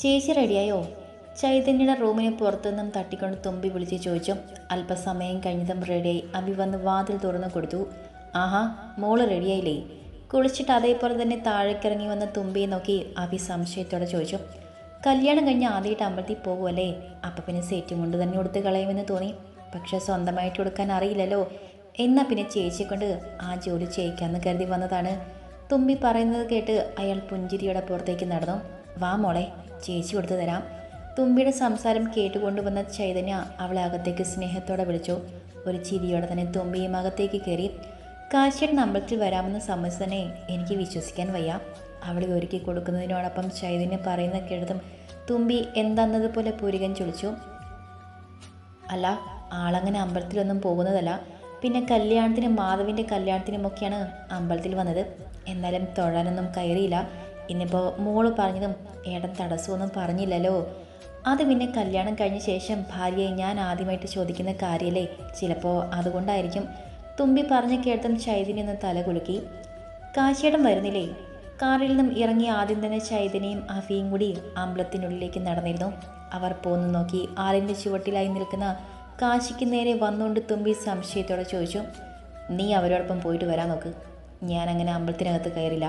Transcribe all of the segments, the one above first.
ചേച്ചി റെഡിയായോ? ചൈതന്യയുടെ റൂമിന് പുറത്തുനിന്നും തട്ടിക്കൊണ്ട് തുമ്പി വിളിച്ച് ചോദിച്ചു. അല്പസമയം കഴിഞ്ഞതും റെഡിയായി. അവി വന്ന് വാതിൽ തുറന്നു കൊടുത്തു. ആഹാ മോൾ റെഡിയായില്ലേ? കുളിച്ചിട്ട് അതേപോലെ തന്നെ താഴേക്കിറങ്ങി വന്ന തുമ്പിയെ നോക്കി അഭി സംശയത്തോടെ ചോദിച്ചു. കല്യാണം കഴിഞ്ഞ് ആദ്യമായിട്ട് അമ്പലത്തിൽ പോകുമല്ലേ അപ്പം പിന്നെ സെറ്റും കൊണ്ട് തന്നെ ഉടുത്ത് കളയുമെന്ന് തോന്നി. പക്ഷെ സ്വന്തമായിട്ട് കൊടുക്കാൻ അറിയില്ലല്ലോ. എന്നാൽ പിന്നെ ചേച്ചിയെ കൊണ്ട് ആ ജോലി ചെയ്യിക്കാമെന്ന് കരുതി വന്നതാണ്. തുമ്പി പറയുന്നത് കേട്ട് അയാൾ പുഞ്ചിരിയുടെ പുറത്തേക്ക് നടന്നു. വാ മോളെ ചേച്ചി കൊടുത്തു തരാം. തുമ്പിയുടെ സംസാരം കേട്ടുകൊണ്ടുവന്ന ചൈതന്യ അവളെ അകത്തേക്ക് സ്നേഹത്തോടെ വിളിച്ചു. ഒരു ചിരിയോടെ തന്നെ തുമ്പിയും അകത്തേക്ക് കയറി. കാശിയുടെ അമ്പലത്തിൽ വരാമെന്ന് സമ്മതിച്ചതന്നെ എനിക്ക് വിശ്വസിക്കാൻ വയ്യ. അവളെ ഒരുക്കി കൊടുക്കുന്നതിനോടൊപ്പം ചൈതന്യ പറയുന്ന കേട്ടതും തുമ്പി എന്താന്നതുപോലെ പൂരികൻ ചൊളിച്ചു അല്ല ആളങ്ങനെ അമ്പലത്തിലൊന്നും പോകുന്നതല്ല. പിന്നെ കല്യാണത്തിനും മാധവിന്റെ കല്യാണത്തിനുമൊക്കെയാണ് അമ്പലത്തിൽ വന്നത്. എന്നാലും തൊഴാനൊന്നും കയറിയില്ല. ഇന്നിപ്പോൾ മോൾ പറഞ്ഞതും ഏടൻ തടസ്സമൊന്നും പറഞ്ഞില്ലല്ലോ. അത് പിന്നെ കല്യാണം കഴിഞ്ഞ ശേഷം ഭാര്യയെ ഞാൻ ആദ്യമായിട്ട് ചോദിക്കുന്ന കാര്യമല്ലേ ചിലപ്പോൾ അതുകൊണ്ടായിരിക്കും. തുമ്പി പറഞ്ഞു കേട്ടതും ചൈതന്യം ഒന്ന് തല കുലുക്കി കാശിയേട്ടൻ വരുന്നില്ലേ? കാറിൽ നിന്നും ഇറങ്ങി ആദ്യം തന്നെ ചൈതന്യയും അഫിയും കൂടി അമ്പലത്തിനുള്ളിലേക്ക് നടന്നിരുന്നു. അവർ പോന്നു നോക്കി ആലിന്റെ ചുവട്ടിലായി നിൽക്കുന്ന കാശിക്ക് നേരെ വന്നുകൊണ്ട് തുമ്പി സംശയത്തോടെ ചോദിച്ചു നീ അവരോടൊപ്പം പോയിട്ട് വരാൻ നോക്ക്. ഞാൻ അങ്ങനെ അമ്പലത്തിനകത്ത് കയറില്ല.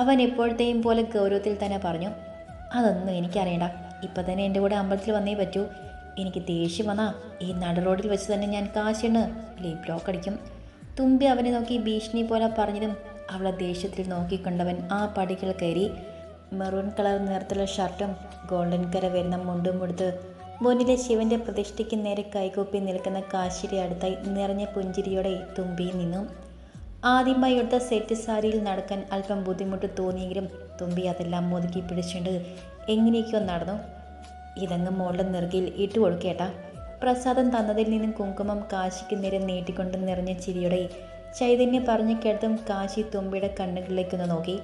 അവൻ എപ്പോഴത്തെയും പോലെ ഗൗരവത്തിൽ തന്നെ പറഞ്ഞു അതൊന്നും എനിക്കറിയണ്ട. ഇപ്പം തന്നെ എന്റെ കൂടെ അമ്പലത്തിൽ വന്നേ പറ്റൂ. എനിക്ക് ദേഷ്യം വന്നാ ഈ നട റോഡിൽ വെച്ച് തന്നെ ഞാൻ കാശിണ് ലീപ് ബ്ലോക്ക് അടിക്കും. തുമ്പി അവനെ നോക്കി ഭീഷണി പോലെ പറഞ്ഞതും അവളെ ദേഷ്യത്തിൽ നോക്കിക്കൊണ്ടവൻ ആ പടികൾ കയറി മെറൂൺ കളർ നിറത്തിലുള്ള ഷർട്ടും ഗോൾഡൻ കര വരുന്ന മുണ്ടും കൊടുത്ത് മുന്നിലെ ശിവന്റെ പ്രതിഷ്ഠയ്ക്ക് നേരെ കൈകൂപ്പി നിൽക്കുന്ന കാശിയുടെ അടുത്തായി നിറഞ്ഞ പുഞ്ചിരിയോടെ തുമ്പി നിന്നു. ആദ്യമായി എടുത്ത സെറ്റ് സാരിയിൽ നടക്കാൻ അല്പം ബുദ്ധിമുട്ട് തോന്നിയെങ്കിലും തുമ്പി അതെല്ലാം ഒതുക്കി പിടിച്ചുകൊണ്ട് എങ്ങനെയൊക്കെയോ നടന്നു. ഇതങ്ങ് മോളുടെ നെറുകയിൽ ഇട്ട് കൊടുക്കേട്ടാ. പ്രസാദം തന്നതിൽ നിന്നും കുങ്കുമം കാശിക്ക് നേരെ നീട്ടിക്കൊണ്ട് നിറഞ്ഞ ചിരിയോടെ ചൈതന്യം പറഞ്ഞു കേട്ടതും കാശി തുമ്പിയുടെ കണ്ണുകളിലേക്കൊന്ന് നോക്കി.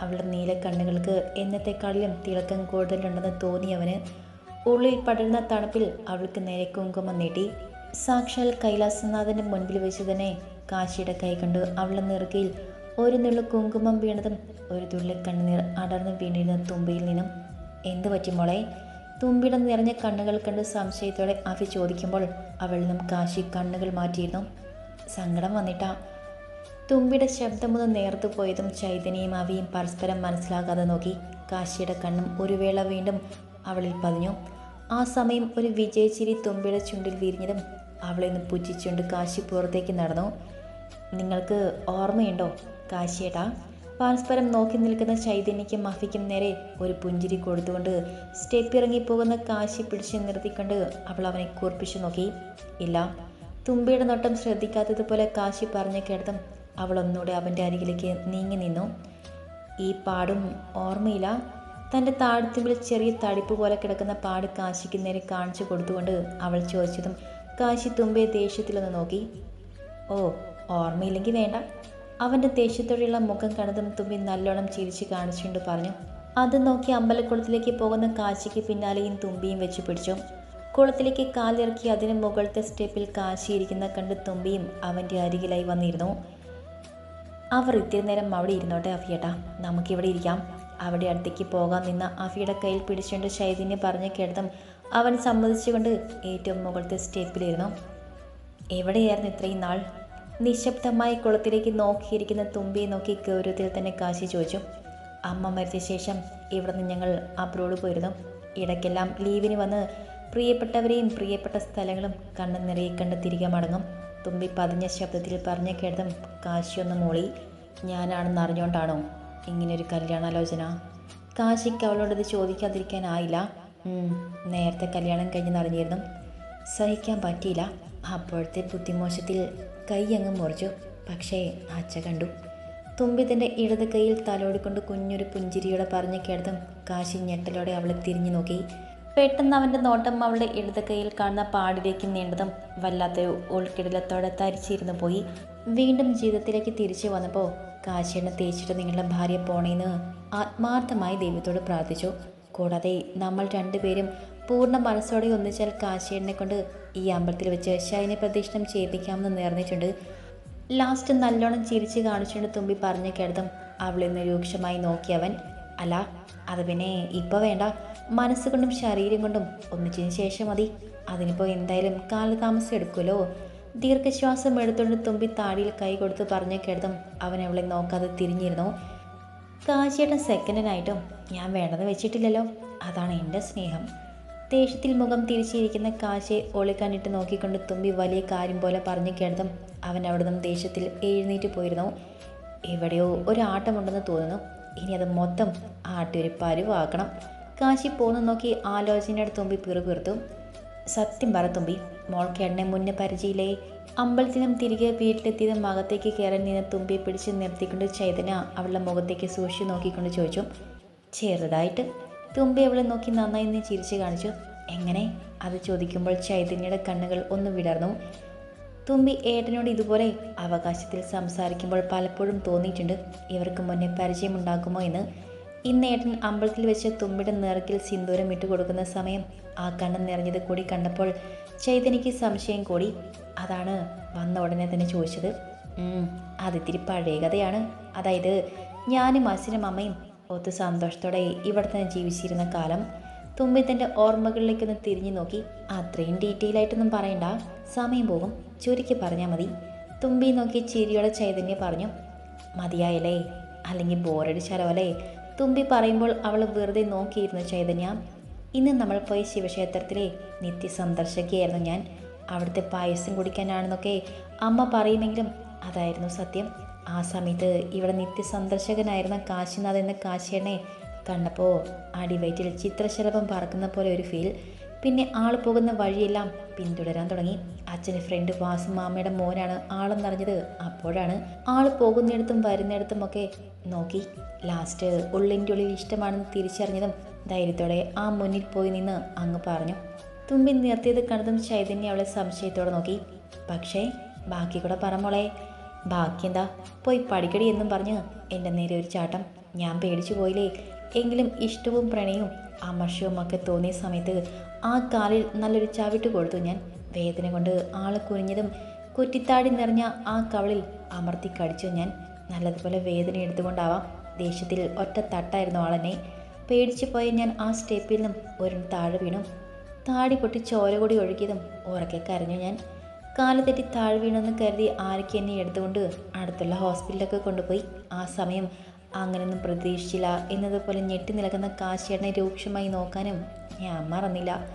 അവളുടെ നീല കണ്ണുകൾക്ക് എന്നത്തെക്കാളിലും തിളക്കം കൂടുതലുണ്ടെന്ന് തോന്നിയവന് ഉള്ളിൽ പടരുന്ന തണുപ്പിൽ അവൾക്ക് നേരെ കുങ്കുമം നീട്ടി. സാക്ഷാൽ കൈലാസനാഥന്റെ മുൻപിൽ വെച്ച് തന്നെ കാശിയുടെ കൈ കണ്ടു അവളുടെ നെറുകയിൽ ഒരു നുള്ളു കുങ്കുമം വീണതും ഒരു തുള്ളി കണ്ണുനീർ അടർന്നു വീണിരുന്ന തുമ്പിയിൽ നിന്നും എന്തു പറ്റി മോളെ? തുമ്പിടം നിറഞ്ഞ കണ്ണുകൾ കണ്ട് സംശയത്തോടെ അഫി ചോദിക്കുമ്പോൾ നിന്നും കാശി കണ്ണുകൾ മാറ്റിയിരുന്നു. സങ്കടം വന്നിട്ടാ. തുമ്പിയുടെ ശബ്ദമൊന്ന് നേർത്തു പോയതും ചൈതന്യയും അവിയും പരസ്പരം മനസ്സിലാകാതെ നോക്കി കാശിയുടെ കണ്ണും ഒരു വേള വീണ്ടും അവളിൽ പതിഞ്ഞു. ആ സമയം ഒരു വിജയച്ചിരി തുമ്പിയുടെ ചുണ്ടിൽ വിരിഞ്ഞതും അവളെ ഒന്ന് പുച്ഛിച്ചുകൊണ്ട് കാശി പുറത്തേക്ക് നടന്നു. നിങ്ങൾക്ക് ഓർമ്മയുണ്ടോ? കാശിയേട്ടാ പരസ്പരം നോക്കി നിൽക്കുന്ന ചൈതന്യയ്ക്കും മഫിക്കും നേരെ ഒരു പുഞ്ചിരി കൊടുത്തുകൊണ്ട് സ്റ്റെപ്പ് ഇറങ്ങിപ്പോകുന്ന കാശി പിടിച്ച് നിർത്തിക്കൊണ്ട് അവൾ അവനെ കൂർപ്പിച്ചു നോക്കി. ഇല്ല തുമ്പിയുടെ നോട്ടം ശ്രദ്ധിക്കാത്തതുപോലെ കാശി പറഞ്ഞു കേട്ടതും അവൾ ഒന്നുകൂടെ അവന്റെ അരികിലേക്ക് നീങ്ങി നിന്നു. ഈ പാടും ഓർമ്മയില്ല. തന്റെ താഴ്ത്തുമ്പിൽ ചെറിയ തടിപ്പ് പോലെ കിടക്കുന്ന പാട് കാശിക്ക് നേരെ കാണിച്ചു കൊടുത്തുകൊണ്ട് അവൾ ചോദിച്ചതും കാശി തുമ്പയെ ദേഷ്യത്തിലൊന്ന് നോക്കി. ഓ ഓർമ്മയില്ലെങ്കിൽ വേണ്ട. അവന്റെ ദേഷ്യത്തോടെയുള്ള മുഖം കണ്ടതും തുമ്പി നല്ലോണം ചിരിച്ച് കാണിച്ചുകൊണ്ട് പറഞ്ഞു അത് നോക്കി അമ്പലക്കുളത്തിലേക്ക് പോകുന്ന കാശിക്ക് പിന്നാലെയും തുമ്പിയും വെച്ച് പിടിച്ചു. കുളത്തിലേക്ക് കാലിറക്കി അതിന് മുകളിലത്തെ സ്റ്റെപ്പിൽ കാശി ഇരിക്കുന്ന കണ്ട് തുമ്പിയും അവന്റെ അരികിലായി വന്നിരുന്നു. അവർ ഇത്തിരി നേരം അവിടെ ഇരുന്നോട്ടെ അഫിയേട്ടാ. നമുക്കിവിടെ ഇരിക്കാം. അവിടെ അടുത്തേക്ക് പോകാൻ നിന്ന അഫിയുടെ കയ്യിൽ പിടിച്ചുകൊണ്ട് ശൈതിനെ പറഞ്ഞു കേട്ടതും അവൻ സമ്മതിച്ചുകൊണ്ട് ഏറ്റവും മുകളിലത്തെ സ്റ്റെപ്പിലിരുന്നു. എവിടെയായിരുന്നു ഇത്രയും നാൾ? നിശബ്ദമായി കുളത്തിലേക്ക് നോക്കിയിരിക്കുന്ന തുമ്പിയെ നോക്കി ഗൗരവത്തിൽ തന്നെ കാശി ചോദിച്ചു. അമ്മ മരിച്ച ശേഷം ഇവിടെ നിന്ന് ഞങ്ങൾ അബ്രോഡ് പോയിരുന്നു. ഇടയ്ക്കെല്ലാം ലീവിന് വന്ന് പ്രിയപ്പെട്ടവരെയും പ്രിയപ്പെട്ട സ്ഥലങ്ങളും കണ്ണ് നിറയെ കണ്ട് തിരികെ മടങ്ങും. തുമ്പി പതിഞ്ഞ ശബ്ദത്തിൽ പറഞ്ഞ കേട്ടതും കാശി ഒന്ന് മൂളി ഞാനാണെന്ന് അറിഞ്ഞുകൊണ്ടാണോ ഇങ്ങനൊരു കല്യാണാലോചന? കാശിക്ക് അവളോടത് ചോദിക്കാതിരിക്കാനായില്ല നേരത്തെ കല്യാണം കഴിഞ്ഞെന്നറിഞ്ഞിരുന്നു സഹിക്കാൻ പറ്റിയില്ല. അപ്പോഴത്തെ ബുദ്ധിമോശത്തിൽ കൈ അങ്ങ് മുറിച്ചു. പക്ഷേ അച്ഛ കണ്ടു. തുമ്പി തന്റെ ഇടത് കൈയിൽ തലോടിക്കൊണ്ട് കുഞ്ഞൊരു പുഞ്ചിരിയോടെ പറഞ്ഞു കേട്ടതും കാശി ഞെട്ടലോടെ അവളെ തിരിഞ്ഞു നോക്കി. പെട്ടെന്ന് അവന്റെ നോട്ടം അവളുടെ ഇടത് കൈയിൽ കാണുന്ന പാടിലേക്ക് നീണ്ടതും വല്ലാത്തൊരു ഉൾക്കിടലത്തോടെ തരിച്ചിരുന്നു പോയി. വീണ്ടും ജീവിതത്തിലേക്ക് തിരിച്ചു വന്നപ്പോൾ കാശിയെണ്ണ തേച്ചിട്ട് നിങ്ങളുടെ ഭാര്യ പോണേന്ന് ആത്മാർത്ഥമായി ദൈവത്തോട് പ്രാർത്ഥിച്ചു. കൂടാതെ നമ്മൾ രണ്ടുപേരും പൂർണ മനസ്സോടെ ഒന്നിച്ചാൽ കാശിയെണ്ണെ കൊണ്ട് ഈ അമ്പലത്തിൽ വെച്ച് ശൈനി പ്രദക്ഷിണം ചെയ്യിപ്പിക്കാമെന്ന് നേർന്നിട്ടുണ്ട് ലാസ്റ്റ് നല്ലോണം ചിരിച്ച് കാണിച്ചുകൊണ്ട് തുമ്പി പറഞ്ഞു കേട്ടതും അവളിന്ന് രൂക്ഷമായി നോക്കിയവൻ അല്ല അത് പിന്നെ ഇപ്പോൾ വേണ്ട. മനസ്സുകൊണ്ടും ശരീരം കൊണ്ടും ഒന്നിച്ചതിന് ശേഷം മതി. അതിനിപ്പോൾ എന്തായാലും കാലതാമസം എടുക്കുമല്ലോ. ദീർഘശ്വാസം എടുത്തുകൊണ്ട് തുമ്പി താടിയിൽ കൈ കൊടുത്ത് പറഞ്ഞു കേട്ടതും അവൻ അവളെ നോക്കാതെ തിരിഞ്ഞിരുന്നു. കാശിയേട്ടൻ സെക്കൻഡിനായിട്ടും ഞാൻ വേണ്ടെന്ന് വെച്ചിട്ടില്ലല്ലോ. അതാണ് എന്റെ സ്നേഹം. ദേഷ്യത്തിൽ മുഖം തിരിച്ചിരിക്കുന്ന കാശെ ഒളി കണ്ടിട്ട് നോക്കിക്കൊണ്ട് തുമ്പി വലിയ കാര്യം പോലെ പറഞ്ഞു കേട്ടതും അവൻ അവിടെ നിന്നും ദേഷ്യത്തിൽ എഴുന്നേറ്റ് പോയിരുന്നു. എവിടെയോ ഒരു ആട്ടമുണ്ടെന്ന് തോന്നുന്നു. ഇനി അത് മൊത്തം ആട്ടി ഒരു പരുവാക്കണം കാശി പോന്നു നോക്കി ആലോചനയുടെ തുമ്പി പിറുപിറുത്തു. സത്യം പറ തുമ്പി മോൾക്ക് എണ്ണെ മുന്നേ പരിചയമില്ലേ? അമ്പലത്തിനും തിരികെ വീട്ടിലെത്തിയതും അകത്തേക്ക് കയറാൻ നിന്ന് തുമ്പിയെ പിടിച്ച് നിർത്തിക്കൊണ്ട് ചൈതന്യ അവളുടെ മുഖത്തേക്ക് സൂക്ഷിച്ച് നോക്കിക്കൊണ്ട് ചോദിച്ചു ചെറുതായിട്ട് തുമ്പി അവളെ നോക്കി നന്നായി നീ ചിരിച്ചു കാണിച്ചു. എങ്ങനെ? അത് ചോദിക്കുമ്പോൾ ചൈതന്യയുടെ കണ്ണുകൾ ഒന്ന് വിടർന്നു. തുമ്പി ഏട്ടനോട് ഇതുപോലെ അവകാശത്തിൽ സംസാരിക്കുമ്പോൾ പലപ്പോഴും തോന്നിയിട്ടുണ്ട്. ഇവർക്ക് മുന്നേ പരിചയമുണ്ടാകുമോ എന്ന്? ഇന്ന് ഏട്ടൻ അമ്പലത്തിൽ വെച്ച് തുമ്പിയുടെ നിറക്കിൽ സിന്ദൂരം ഇട്ട് കൊടുക്കുന്ന സമയം ആ കണ്ണ് നിറഞ്ഞത് കൂടി കണ്ടപ്പോൾ ചൈതന്യക്ക് സംശയം കൂടി. അതാണ് വന്ന ഉടനെ തന്നെ ചോദിച്ചത്. "ഉം, അതിത്തിരി പഴയ കഥയാണ്. അതായത് ഞാനും അച്ഛനും അമ്മയും ഒത്തു സന്തോഷത്തോടെ ഇവിടെ തന്നെ ജീവിച്ചിരുന്ന കാലം തുമ്പി തന്റെ ഓർമ്മകളിലേക്കൊന്ന് തിരിഞ്ഞു നോക്കി. അത്രയും ഡീറ്റെയിൽ ആയിട്ടൊന്നും പറയണ്ട. സമയം പോകും. ചുരുക്കി പറഞ്ഞാൽ മതി. തുമ്പി നോക്കി ചിരിയോടെ ചൈതന്യ പറഞ്ഞു മതിയായല്ലേ? അല്ലെങ്കിൽ ബോറടിച്ചാലോ അല്ലേ തുമ്പി പറയുമ്പോൾ അവൾ വെറുതെ നോക്കിയിരുന്നു ചൈതന്യ. ഇന്ന് നമ്മൾ പോയ ശിവക്ഷേത്രത്തിലെ നിത്യ സന്ദർശകയായിരുന്നു ഞാൻ. അവിടുത്തെ പായസം കുടിക്കാനാണെന്നൊക്കെ അമ്മ പറയുമെങ്കിലും അതായിരുന്നു സത്യം. ആ സമയത്ത് ഇവിടെ നിത്യ സന്ദർശകനായിരുന്ന കാശിനാഥ് എന്ന കാശിയണ്ണെ കണ്ടപ്പോൾ അടിവയറ്റിൽ ചിത്രശലഭം പറക്കുന്ന പോലെ ഒരു ഫീൽ പിന്നെ ആൾ പോകുന്ന വഴിയെല്ലാം പിന്തുടരാൻ തുടങ്ങി. അച്ഛന്റെ ഫ്രണ്ട് വാസു മാമയുടെ മോനാണ് ആളെന്നറിഞ്ഞത്. അപ്പോഴാണ് ആൾ പോകുന്നിടത്തും വരുന്നിടത്തും ഒക്കെ നോക്കി. ലാസ്റ്റ് ഉള്ളിന്റെ ഉള്ളിൽ ഇഷ്ടമാണെന്ന് തിരിച്ചറിഞ്ഞതും ധൈര്യത്തോടെ ആ മുന്നിൽ പോയി നിന്ന് അങ്ങ് പറഞ്ഞു. തുമ്പി നിർത്തിയത് കണ്ടതും ചൈതന്യ അവളെ സംശയത്തോടെ നോക്കി. പക്ഷേ ബാക്കി കൂടെ പറമോളെ ബാക്കി എന്താ പോയി പഠിക്കടി എന്നും പറഞ്ഞ് എന്റെ നേരെ ഒരു ചാട്ടം. ഞാൻ പേടിച്ചു പോയില്ലേ? എങ്കിലും ഇഷ്ടവും പ്രണയവും അമർഷവും ഒക്കെ തോന്നിയ സമയത്ത് ആ കാലിൽ നല്ലൊരു ചവിട്ട് കൊടുത്തു ഞാൻ. വേദന കൊണ്ട് ആളെ കുനിഞ്ഞതും കുറ്റിത്താടി നിറഞ്ഞ ആ കവളിൽ അമർത്തി കടിച്ചു ഞാൻ. നല്ലതുപോലെ വേദന എടുത്തുകൊണ്ടാവാം. ദേഷ്യത്തിൽ ഒറ്റ തട്ടായിരുന്നു ആളെന്നെ. പേടിച്ചു പോയ ഞാൻ ആ സ്റ്റെപ്പിൽ നിന്നും ഒരു താഴെ വീണു. താടി പൊട്ടി ചോര കൂടി ഒഴുകിയതും ഉറക്കെ കരഞ്ഞു ഞാൻ. കാൽ തെറ്റി താഴെ വീണെന്ന് കരുതി ആരൊക്കെ എന്നെ എടുത്തുകൊണ്ട് അടുത്തുള്ള ഹോസ്പിറ്റലിലൊക്കെ കൊണ്ടുപോയി. ആ സമയം അങ്ങനെയൊന്നും പ്രതീക്ഷിച്ചില്ല. എന്നതുപോലെ ഞെട്ടി നിൽക്കുന്ന കാശിയേട്ടനെ രൂക്ഷമായി നോക്കാനും ഞാൻ മറന്നില്ല.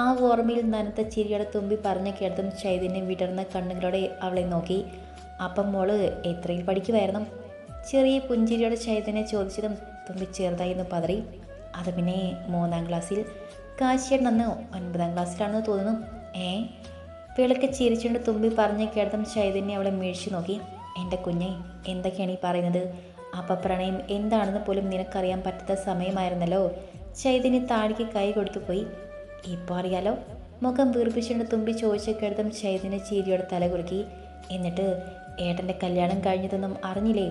ആ ഓർമ്മയിൽ നനത്ത ചിരിയുടെ തുമ്പി പറഞ്ഞ കേട്ടതും ചൈതന്യം വിടർന്ന കണ്ണുകളോടെ അവളെ നോക്കി. അപ്പം മോൾ എത്രയിൽ പഠിക്കുമായിരുന്നു ചെറിയ പുഞ്ചിരിയുടെ ചൈതന്യം ചോദിച്ചതും തുമ്പി ചെറുതായി ഒന്ന് പതറി. അത് പിന്നെ മൂന്നാം ക്ലാസ്സിൽ. കാശിയേട്ടൻ അന്ന് ഒൻപതാം ക്ലാസ്സിലാണെന്ന് തോന്നുന്നു. ഏ? വിളക്ക് ചിരിച്ചുകൊണ്ട് തുമ്പി പറഞ്ഞു കേട്ടതും ചൈതന്യം അവളെ മേഴിച്ചു നോക്കി. എന്റെ കുഞ്ഞെ എന്തൊക്കെയാണ് ഈ പറയുന്നത്? അപ്പം പ്രണയം എന്താണെന്ന് പോലും നിനക്കറിയാൻ പറ്റാത്ത സമയമായിരുന്നല്ലോ. ചൈതന്യ താഴേക്ക് കൈ കൊടുത്തു പോയി. ഇപ്പോൾ അറിയാലോ? മുഖം വീർപ്പിച്ചുകൊണ്ട് തുമ്പി ചോദിച്ച കേട്ടതും ചൈതന്യ ചീരിയോടെ തല കുലുക്കി. എന്നിട്ട് ഏട്ടന്റെ കല്യാണം കഴിഞ്ഞതൊന്നും അറിഞ്ഞില്ലേ?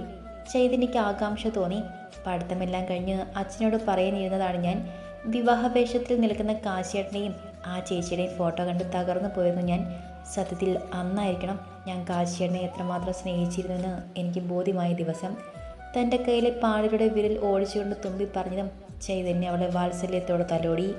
ചൈതന്യക്ക് ആകാംക്ഷ തോന്നി. പഠിത്തമെല്ലാം കഴിഞ്ഞ് അച്ഛനോട് പറയാനിരുന്നതാണ് ഞാൻ. വിവാഹവേഷത്തിൽ നിൽക്കുന്ന കാശിയേട്ടനെയും ആ ചേച്ചിയുടെ ഫോട്ടോ കണ്ട് തകർന്നു പോയിരുന്നു ഞാൻ. സത്യത്തിൽ അന്നായിരിക്കണം ഞാൻ കാശിയേട്ടനെ എത്രമാത്രം സ്നേഹിച്ചിരുന്നുവെന്ന് എനിക്ക് ബോധ്യമായ ദിവസം. തന്റെ കയ്യിലെ പാടിലൂടെ വിരൽ ഓടിച്ചുകൊണ്ട് തുമ്പി പറഞ്ഞതും ചൈതന്യ അവളെ വാത്സല്യത്തോടെ തലോടി.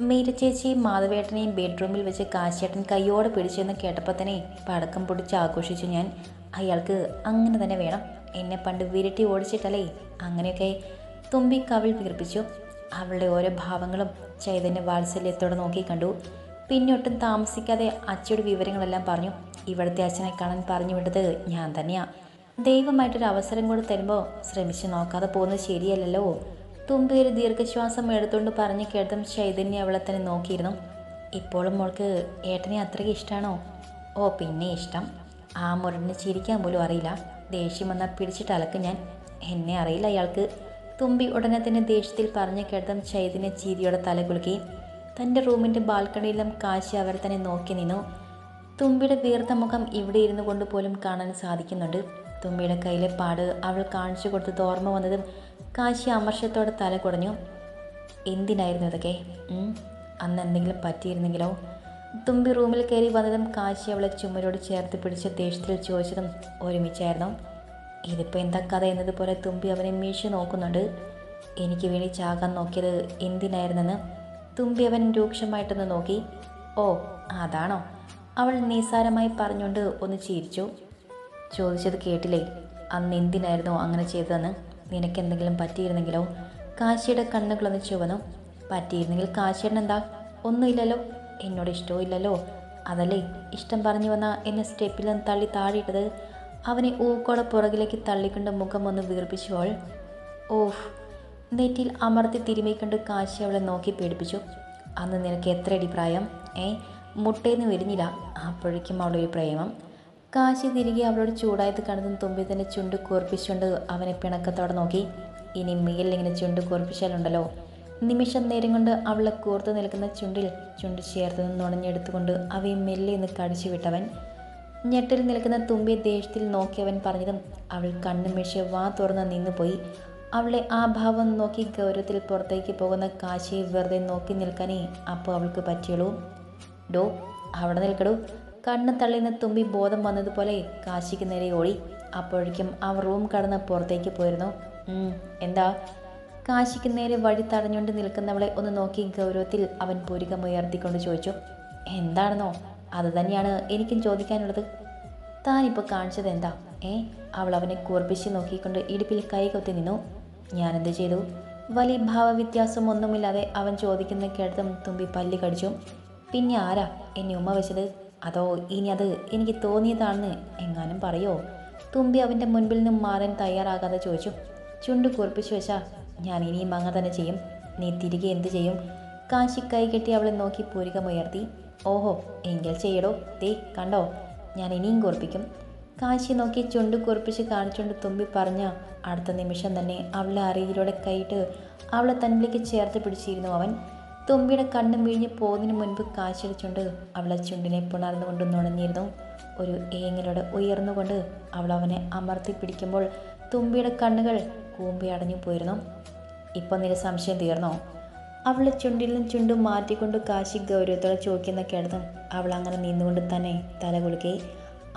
മീര ചേച്ചിയും മാധവേട്ടനെയും ബെഡ്റൂമിൽ വെച്ച് കാശിയേട്ടൻ കയ്യോടെ പിടിച്ചെന്ന് കേട്ടപ്പോൾ തന്നെ പടക്കം പൊടിച്ച് ആഘോഷിച്ചു ഞാൻ. അയാൾക്ക് അങ്ങനെ തന്നെ വേണം. എന്നെ പണ്ട് വിരട്ടി ഓടിച്ചിട്ടല്ലേ? അങ്ങനെയൊക്കെ തുമ്പി കവിൾ വീർപ്പിച്ചു. അവളുടെ ഓരോ ഭാവങ്ങളും ചൈതന്യ വാത്സല്യത്തോടെ നോക്കി കണ്ടു. പിന്നൊട്ടും താമസിക്കാതെ അച്ഛയുടെ വിവരങ്ങളെല്ലാം പറഞ്ഞു. ഇവിടുത്തെ അച്ഛനെ കാണാൻ പറഞ്ഞു വിട്ടത് ഞാൻ തന്നെയാ. ദൈവമായിട്ടൊരു അവസരം കൂടെ തരുമ്പോൾ ശ്രമിച്ചു നോക്കാതെ പോകുന്നത് ശരിയല്ലല്ലോ. തുമ്പി ഒരു ദീർഘശ്വാസം എടുത്തുകൊണ്ട് പറഞ്ഞു കേട്ടതും ചൈതന്യ അവളെ തന്നെ നോക്കിയിരുന്നു. ഇപ്പോഴും മോൾക്ക് ഏട്ടനെ അത്രയ്ക്ക് ഇഷ്ടമാണോ ഓ പിന്നെ ഇഷ്ടം. ആ മുരടിനെ ചിരിക്കാൻ പോലും അറിയില്ല. ദേഷ്യം വന്നാൽ പിടിച്ചിട്ട് അലക്കും ഞാൻ. എന്നെ അറിയില്ല അയാൾക്ക്. തുമ്പി ഉടനെ തന്നെ ദേഷ്യത്തിൽ പറഞ്ഞ കേട്ടതും ചൈതന്യ ചീരിയോടെ തല കുലുക്കി. തന്റെ റൂമിന്റെ ബാൽക്കണിയിലും കാശി അവർ തന്നെ നോക്കി നിന്നു. തുമ്പിയുടെ വീർത്ത മുഖം ഇവിടെ ഇരുന്നു കൊണ്ട് പോലും കാണാൻ സാധിക്കുന്നുണ്ട്. തുമ്പിയുടെ കയ്യിലെ പാട് അവൾ കാണിച്ചു കൊടുത്തത് ഓർമ്മ വന്നതും കാശി അമർഷത്തോടെ തല കുടഞ്ഞു. എന്തിനായിരുന്നു ഇതൊക്കെ? അന്ന് എന്തെങ്കിലും പറ്റിയിരുന്നെങ്കിലോ? തുമ്പി റൂമിൽ കയറി വന്നതും കാശി അവളെ ചുമരോട് ചേർത്ത് പിടിച്ച ദേഷ്യത്തിൽ ചോദിച്ചതും ഒരുമിച്ചായിരുന്നു. ഇതിപ്പോൾ എന്താ കഥ എന്നതുപോലെ തുമ്പി അവനെ മീശ നോക്കുന്നുണ്ട്. എനിക്ക് വേണ്ടി ചാകാൻ നോക്കിയത് എന്തിനായിരുന്നെന്ന് തുമ്പി അവൻ രൂക്ഷമായിട്ടൊന്ന് നോക്കി. ഓ അതാണോ? അവൾ നിസ്സാരമായി പറഞ്ഞുകൊണ്ട് ഒന്ന് ചിരിച്ചു. ചോദിച്ചത് കേട്ടില്ലേ? അന്ന് എന്തിനായിരുന്നു അങ്ങനെ ചെയ്തതെന്ന്? നിനക്ക് എന്തെങ്കിലും പറ്റിയിരുന്നെങ്കിലോ? കാശിയുടെ കണ്ണുകളൊന്ന് ചുവന്നു. പറ്റിയിരുന്നെങ്കിൽ കാശിയുടെ എന്താ? ഒന്നുമില്ലല്ലോ. എന്നോട് ഇഷ്ടവും ഇല്ലല്ലോ. അതല്ലേ? ഇഷ്ടം പറഞ്ഞു വന്ന എന്നെ സ്റ്റെപ്പിൽ നിന്ന് തള്ളി താഴെയിട്ടത്. അവനെ ഊക്കോടെ പുറകിലേക്ക് തള്ളിക്കൊണ്ട് മുഖം ഒന്ന് വീർപ്പിച്ചവൾ ഓഫ് നെറ്റിയിൽ അമർത്തി തിരുമിക്കൊണ്ട് കാശി അവളെ നോക്കി പേടിപ്പിച്ചു. അന്ന് നിനക്ക് എത്ര അടി പ്രായം? ഏ മുട്ടേന്ന് വിരിഞ്ഞില്ല അപ്പോഴേക്കും അവളൊരു പ്രേമം. കാശി തിരികെ അവളോട് ചൂടായത് കണ്ടതും തുമ്പി തന്നെ ചുണ്ട് കൂർപ്പിച്ചുകൊണ്ട് അവനെ പിണക്കത്തോടെ നോക്കി. ഇനി മേലിങ്ങനെ ചുണ്ട് കൂർപ്പിച്ചാലുണ്ടല്ലോ. നിമിഷം നേരം കൊണ്ട് അവളെ കൂർത്ത് നിൽക്കുന്ന ചുണ്ടിൽ ചുണ്ട് ചേർത്ത് നുണഞ്ഞെടുത്തുകൊണ്ട് അവയെ മെല്ലെ നിന്ന് കടിച്ചു വിട്ടവൻ ഞെട്ടിൽ നിൽക്കുന്ന തുമ്പി ദേഷ്യത്തിൽ നോക്കിയവൻ പറഞ്ഞതും അവൾ കണ്ണുമിഴിച്ച് വാ തുറന്ന് നിന്നുപോയി. അവളെ ആ ഭാവം നോക്കി ഗൗരവത്തിൽ പുറത്തേക്ക് പോകുന്ന കാശിയെ വെറുതെ നോക്കി നിൽക്കാനേ അപ്പോൾ അവൾക്ക് പറ്റിയുള്ളൂ. ഡോ അവിടെ നിൽക്കടൂ. കണ്ണ് തള്ളിന്ന് തുമ്പി ബോധം വന്നതുപോലെ കാശിക്ക് നേരെ ഓടി. അപ്പോഴേക്കും അവർ റൂം കടന്ന് പുറത്തേക്ക് പോയിരുന്നു. എന്താ? കാശിക്ക് നേരെ വഴി തടഞ്ഞുകൊണ്ട് നിൽക്കുന്നവളെ ഒന്ന് നോക്കി ഗൗരവത്തിൽ അവൻ പുരികമുയർത്തിക്കൊണ്ട് ചോദിച്ചു. എന്താണെന്നോ? അത് തന്നെയാണ് എനിക്കും ചോദിക്കാനുള്ളത്. താനിപ്പോൾ കാണിച്ചത് എന്താ? ഏ അവൾ അവനെ കൂർപ്പിച്ച് നോക്കിക്കൊണ്ട് ഇടുപ്പിൽ കൈ കൊത്തി നിന്നു. ഞാനെന്ത് ചെയ്തു? വലിയ ഭാവവ്യത്യാസം ഒന്നുമില്ലാതെ അവൻ ചോദിക്കുന്ന കേട്ടതും തുമ്പി പല്ലി കടിച്ചു. പിന്നെ ആരാ എന്നെ ഉമ്മ വെച്ചത്? അതോ ഇനി അത് എനിക്ക് തോന്നിയതാണെന്ന് എങ്ങാനും പറയോ? തുമ്പി അവന്റെ മുൻപിൽ നിന്നും മാറാൻ തയ്യാറാകാതെ ചോദിച്ചു. ചുണ്ട് കുറിപ്പിച്ചു വെച്ചാ ഞാൻ ഇനിയും അങ്ങനെ തന്നെ ചെയ്യും. നീ തിരികെ എന്ത് ചെയ്യും? കാശി കൈ കെട്ടി അവളെ നോക്കി പൂരികമുയർത്തി. ഓഹോ എങ്കിൽ ചെയ്യടോ. ദേ കണ്ടോ? ഞാൻ ഇനിയും കുറിപ്പിക്കും. കാശി നോക്കി ചുണ്ട് കുറിപ്പിച്ച് കാണിച്ചുകൊണ്ട് തുമ്പി പറഞ്ഞ അടുത്ത നിമിഷം തന്നെ അവളെ അറിയിലൂടെ കൈയിട്ട് അവളെ തന്നിലേക്ക് ചേർത്ത് പിടിച്ചിരുന്നു അവൻ. തുമ്പിയുടെ കണ്ണും മിഴിഞ്ഞ് പോകുന്നതിന് മുൻപ് കാശിയുടെ ചുണ്ട് അവളെ ചുണ്ടിനെ പുണർന്നുകൊണ്ട് നുണഞ്ഞിരുന്നു. ഒരു ഏങ്ങലോടെ ഉയർന്നുകൊണ്ട് അവൾ അവനെ അമർത്തി പിടിക്കുമ്പോൾ തുമ്പിയുടെ കണ്ണുകൾ കൂമ്പി അടഞ്ഞു പോയിരുന്നു. ഇപ്പം നിന്റെ സംശയം തീർന്നോ? അവളെ ചുണ്ടിലും ചുണ്ടും മാറ്റിക്കൊണ്ട് കാശി ഗൗരവത്തോടെ ചോദിക്കുന്ന കേട്ടതും അവൾ അങ്ങനെ നിന്നുകൊണ്ട് തന്നെ തല കുലുക്കി.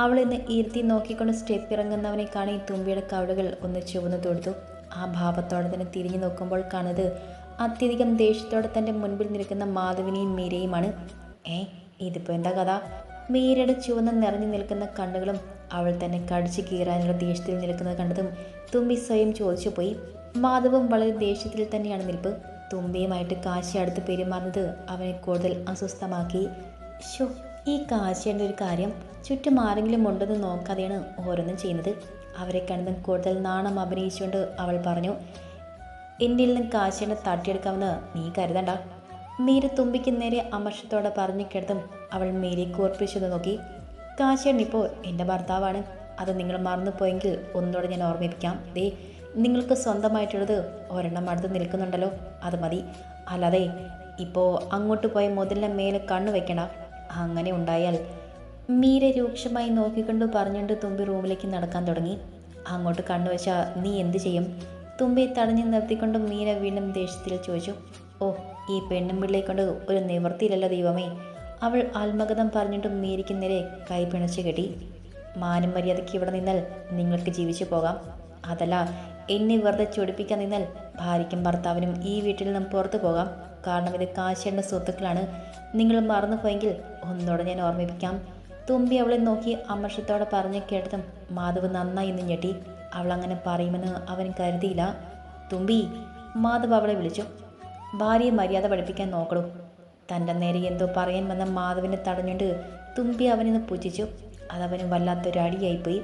അവൾ ഇന്ന് ഇരുത്തി നോക്കിക്കൊണ്ട് സ്റ്റെപ്പ് ഇറങ്ങുന്നവനെ കാണി തുമ്പിയുടെ കവിളുകൾ ഒന്ന് ചുവന്നു തൊടുത്തു. ആ ഭാവത്തോടെ തന്നെ തിരിഞ്ഞു നോക്കുമ്പോൾ കാണുന്നത് അത്യധികം ദേഷ്യത്തോടെ തന്റെ മുൻപിൽ നിൽക്കുന്ന മാധവിനെയും മീരയുമാണ്. ഏ ഇതിപ്പോൾ എന്താ കഥ? മീരയുടെ ചുവന്ന് നിറഞ്ഞു നിൽക്കുന്ന കണ്ണുകളും അവൾ തന്നെ കടിച്ചു കീറാനുള്ള ദേഷ്യത്തിൽ നിൽക്കുന്നത് കണ്ടതും തുമ്പി സ്വയം ചോദിച്ചു പോയി മാധവും വളരെ ദേഷ്യത്തിൽ തന്നെയാണ് നിൽപ്പ്. തുമ്പിയുമായിട്ട് കാശി അടുത്ത് പെരുമാറുന്നത് അവനെ കൂടുതൽ അസ്വസ്ഥമാക്കി. ഷോ ഈ കാശിയുടെ ഒരു കാര്യം ചുറ്റും ആരെങ്കിലും ഉണ്ടെന്ന് നോക്കാതെയാണ് ഓരോന്നും ചെയ്യുന്നത്. അവരെ കണ്ടതും കൂടുതൽ നാണം അഭിനയിച്ചുകൊണ്ട് അവൾ പറഞ്ഞു എന്നിൽ നിന്നും കാശിനെ തട്ടിയെടുക്കാമെന്ന് നീ കരുതണ്ട. മീര തുമ്പിക്ക് നേരെ അമർഷത്തോടെ പറഞ്ഞു കിടത്തും അവൾ മീരയെ കൂർപ്പിച്ചത് നോക്കി. കാശിയണ്ണിപ്പോൾ എന്റെ ഭർത്താവാണ്. അത് നിങ്ങൾ മറന്നുപോയെങ്കിൽ ഒന്നുകൂടെ ഞാൻ ഓർമ്മിപ്പിക്കാം. ദേ നിങ്ങൾക്ക് സ്വന്തമായിട്ടുള്ളത് ഒരെണ്ണം അടുത്ത് നിൽക്കുന്നുണ്ടല്ലോ അത് മതി. അല്ലാതെ ഇപ്പോൾ അങ്ങോട്ട് പോയ മുതലിനെ മേലെ കണ്ണു വെക്കണ്ട അങ്ങനെ ഉണ്ടായാൽ മീര രൂക്ഷമായി നോക്കിക്കൊണ്ട് പറഞ്ഞുകൊണ്ട് തുമ്പി റൂമിലേക്ക് നടക്കാൻ തുടങ്ങി. അങ്ങോട്ട് കണ്ണു വെച്ചാൽ നീ എന്ത് ചെയ്യും? തുമ്പി തടഞ്ഞു നിർത്തിക്കൊണ്ട് മീര വീണ്ടും ദേഷ്യത്തിൽ ചോദിച്ചു. ഓ ഈ പെണ്ണും പിള്ളയെ കൊണ്ട് ഒരു നിവർത്തിയില്ലല്ലോ ദൈവമേ. അവൾ ആത്മകഥം പറഞ്ഞിട്ടും മീരയ്ക്ക് നേരെ കൈ പിണച്ച് കെട്ടി. മാനം മര്യാദയ്ക്ക് ഇവിടെ നിന്നാൽ നിങ്ങൾക്ക് ജീവിച്ചു പോകാം. അതല്ല എന്നെ വെറുതെ ചൊടിപ്പിക്കാൻ നിന്നാൽ ഭാര്യയ്ക്കും ഭർത്താവിനും ഈ വീട്ടിൽ നിന്നും പുറത്തു പോകാം. കാരണം ഇത് കാശേണ്ട സ്വത്തുക്കളാണ്. നിങ്ങൾ മറന്നുപോയെങ്കിൽ ഒന്നോടെ ഞാൻ ഓർമ്മിപ്പിക്കാം. തുമ്പി അവളെ നോക്കി അമർഷത്തോടെ പറഞ്ഞു കേട്ടതും മാധവ് നന്നായി ഇന്ന് ഞെട്ടി. അവൾ അങ്ങനെ പറയുമെന്ന് അവൻ കരുതിയില്ല. തുമ്പി മാധവ് അവളെ വിളിച്ചു. ഭാര്യയെ മര്യാദ പഠിപ്പിക്കാൻ നോക്കണു തന്റെ നേരെ എന്തോ പറയാൻ വന്ന മാധവിനെ തടഞ്ഞുകൊണ്ട് തുമ്പി അവനിന്ന് പുച്ഛിച്ചു. അതവന് വല്ലാത്തൊരു അടിയായിപ്പോയി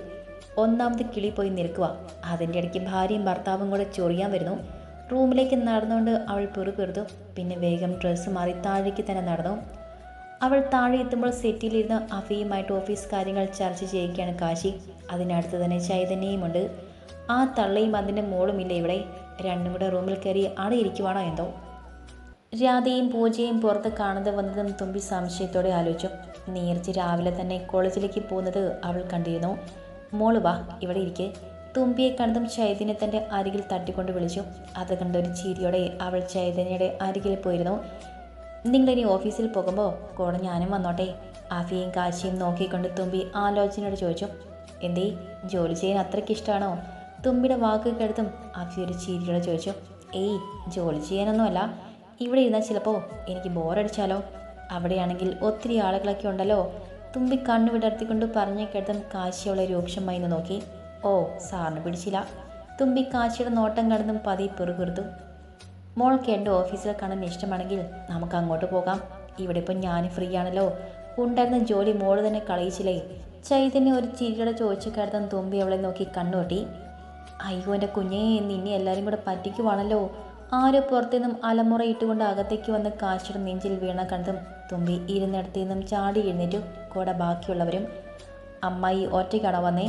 ഒന്നാമത് കിളി പോയി നിൽക്കുക. അതിന്റെ ഇടയ്ക്ക് ഭാര്യയും ഭർത്താവും കൂടെ ചൊറിയാൻ വരുന്നു. റൂമിലേക്ക് നടന്നുകൊണ്ട് അവൾ പെറുപെറുതു പിന്നെ വേഗം ഡ്രസ്സ് മാറി താഴേക്ക് തന്നെ നടന്നു. അവൾ താഴെ എത്തുമ്പോൾ സെറ്റിലിരുന്ന് അഫിയുമായിട്ട് ഓഫീസ് കാര്യങ്ങൾ ചർച്ച ചെയ്യുകയാണ് കാശി. അതിനടുത്ത് തന്നെ ചൈതന്യയുമുണ്ട്. ആ തള്ളയും അതിന്റെ മോളുമില്ല ഇവിടെ? രണ്ടും കൂടെ റൂമിൽ കയറി അവിടെ ഇരിക്കുവാണോ എന്തോ? രാധയും പൂജയും പുറത്ത് കാണാതെ വന്നതും തുമ്പി സംശയത്തോടെ ആലോചിച്ചു. നീർച്ച് രാവിലെ തന്നെ കോളേജിലേക്ക് പോകുന്നത് അവൾ കണ്ടിരുന്നു. മോൾ വാ ഇവിടെ ഇരിക്കെ. തുമ്പിയെ കണ്ടതും ചൈതന്യ തന്റെ അരികിൽ തട്ടിക്കൊണ്ട് വിളിച്ചു. അത് കണ്ടൊരു ചിരിയോടെ അവൾ ചൈതന്യയുടെ അരികിൽ പോയിരുന്നു. നിങ്ങളിനി ഓഫീസിൽ പോകുമ്പോൾ കൂടെ ഞാനും വന്നോട്ടെ. ആഫിയും കാശിയും നോക്കിക്കൊണ്ട് തുമ്പി ആലോചനയോട് ചോദിച്ചു. എന്തേ ജോലി ചെയ്യാൻ അത്രയ്ക്ക് ഇഷ്ടമാണോ? തുമ്പിയുടെ വാക്ക് കേട്ടതും ആഫി ഒരു ചിരിയോടെ ചോദിച്ചു. ഏയ് ജോലി ചെയ്യാനൊന്നുമല്ല. ഇവിടെ ഇരുന്നാൽ ചിലപ്പോൾ എനിക്ക് ബോറടിച്ചാലോ അവിടെയാണെങ്കിൽ ഒത്തിരി ആളുകളൊക്കെ ഉണ്ടല്ലോ. തുമ്പി കണ്ണു വിടർത്തിക്കൊണ്ട് പറഞ്ഞ കേട്ടതും കാശി അവളെ രൂക്ഷമായി നോക്കി. ഓ സാറിന് പിടിച്ചില്ല. തുമ്പി കാശിയുടെ നോട്ടം കടന്നും പതി പെറുകുറുത്തു മോൾക്ക് എന്റെ ഓഫീസിൽ കാണാൻ ഇഷ്ടമാണെങ്കിൽ നമുക്ക് അങ്ങോട്ട് പോകാം. ഇവിടെ ഇപ്പം ഞാൻ ഫ്രീ ആണല്ലോ ഉണ്ടായിരുന്ന ജോലി മോൾ തന്നെ കളയിച്ചില്ലേ. ചൈതന്യ ഒരു ചിരിയുടെ ചോദിച്ചു കിടന്ന തുമ്പി അവളെ നോക്കി കണ്ണുകൊട്ടി. അയ്യോ എന്റെ കുഞ്ഞേ നിന്നെ എല്ലാവരും കൂടെ പറ്റിക്കുവാണല്ലോ. ആരോ പുറത്തുനിന്നും അലമുറ ഇട്ടുകൊണ്ട് അകത്തേക്ക് വന്ന് കാശിയുടെ നെഞ്ചിൽ വീണ കണ്ടും തുമ്പി ഇരുന്നിടത്തു നിന്നും ചാടി എഴുന്നേറ്റു. കൂടെ ബാക്കിയുള്ളവരും അമ്മായി ഒറ്റയ്ക്കാണോ വന്നേ?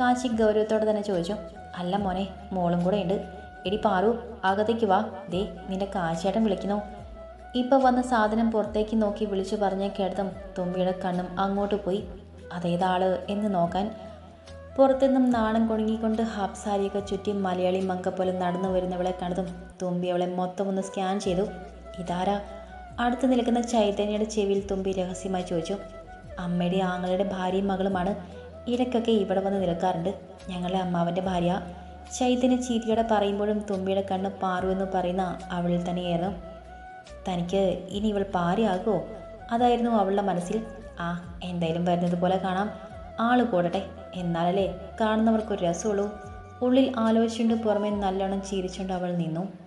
കാശി ഗൗരവത്തോടെ തന്നെ ചോദിച്ചു. അല്ല മോനെ മോളും കൂടെ ഉണ്ട്. എടി പാറു അകത്തേക്ക് വാ. ദേ നിന്റെ കാശേട്ടൻ വിളിക്കുന്നു. ഇപ്പം വന്ന സാധനം പുറത്തേക്ക് നോക്കി വിളിച്ചു പറഞ്ഞ കേട്ടതും തുമ്പിയുടെ കണ്ണും അങ്ങോട്ട് പോയി. അതേതാൾ? എന്ന് നോക്കാൻ പുറത്തുനിന്നും നാണം കുണുങ്ങിക്കൊണ്ട് ഹാഫ് സാരിയൊക്കെ ചുറ്റി മലയാളി മങ്ക പോലെ നടന്നു വരുന്നവളെ കണ്ടതും തുമ്പി അവളെ മൊത്തം ഒന്ന് സ്കാൻ ചെയ്തു. ഇതാരാ? അടുത്ത് നിൽക്കുന്ന ചൈതന്യയുടെ ചെവിയിൽ തുമ്പി രഹസ്യമായി ചോദിച്ചു. അമ്മയുടെ ആങ്ങളുടെ ഭാര്യയും മകളുമാണ്. ഇടയ്ക്കൊക്കെ ഇവിടെ വന്ന് നിൽക്കാറുണ്ട്. ഞങ്ങളുടെ അമ്മാവന്റെ ഭാര്യ. ചൈതന്യ ചീരിയോടെ പറയുമ്പോഴും തുമ്പിയുടെ കണ്ണ് പാറു എന്ന് പറയുന്ന അവളിൽ തന്നെയായിരുന്നു. തനിക്ക് ഇനി ഇവൾ പാരയാകുമോ അതായിരുന്നു അവളുടെ മനസ്സിൽ. ആ എന്തായാലും വരുന്നത് പോലെ കാണാം. ആൾ കൂടട്ടെ. എന്നാലല്ലേ കാണുന്നവർക്കൊരു രസമുള്ളൂ. ഉള്ളിൽ ആലോചിച്ചുകൊണ്ട് പുറമെ നല്ലോണം ചിരിച്ചുകൊണ്ട് അവൾ നിന്നു.